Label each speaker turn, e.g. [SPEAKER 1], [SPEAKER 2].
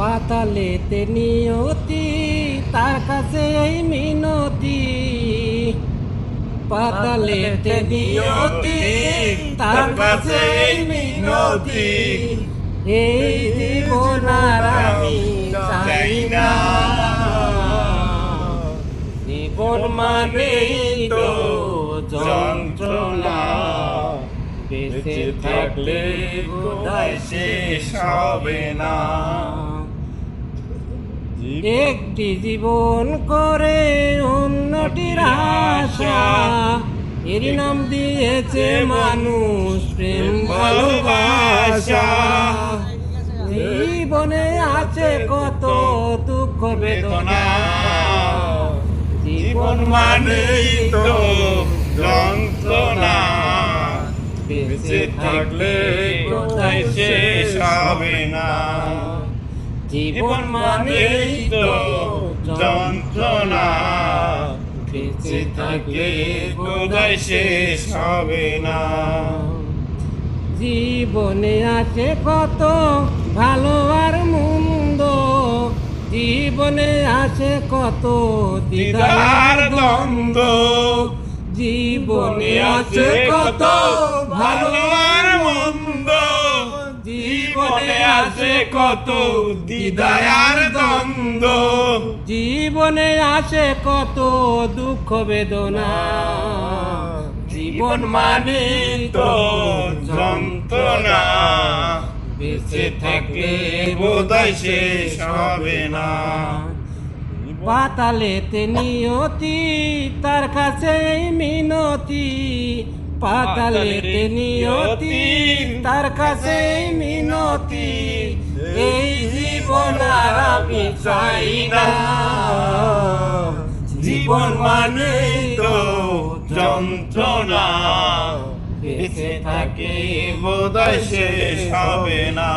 [SPEAKER 1] পাতালেতে নিয়তি তার কাছে এই মিনতি। পাতালেতে নিয়তি তার কাছে এই মিনতি। এই জীবন আর আমি চাই না। জীবন মানে তো যন্ত্রণা। বেঁচে থাকলে বোধহয় শেষ হবে না। একটি জীবন করে অন্যটির আশা। এর নাম দিয়েছে মানুষ প্রেম ভালোবাসা। জীবনে আছে কত দুঃখ বেদনা। জীবন মানেই তো
[SPEAKER 2] যন্ত্রণা। বেঁচে থাকলে কোথায় শেষ হবে না।
[SPEAKER 1] জীবন মানেই তো
[SPEAKER 2] যন্ত্রণা। বেঁচে থাকলে কোথায় শেষ হবে না।
[SPEAKER 1] জীবনে আছে কত ভালো আর মন্দ। জীবনে আছে কত
[SPEAKER 2] দিদার দ্বন্দ্ব।
[SPEAKER 1] জীবনে আছে কত
[SPEAKER 2] আছে কত দিদার দ্বন্দ্ব।
[SPEAKER 1] জীবনে আছে কত দুঃখ বেদনা। জীবন মানে
[SPEAKER 2] তো যন্ত্রণা। বেঁচে থাকলে বোধহয় শেষ হবে না।
[SPEAKER 1] পাতালেতে নিয়তি তার কাছে মিনতি। পাতালেতে নিয়তি, তার কাছে মিনতি। এই জীবন আর আমি চাই না।
[SPEAKER 2] জীবন মানে তো যন্ত্রণা, বেঁচে থাকে বোধহয় শেষ হবে না।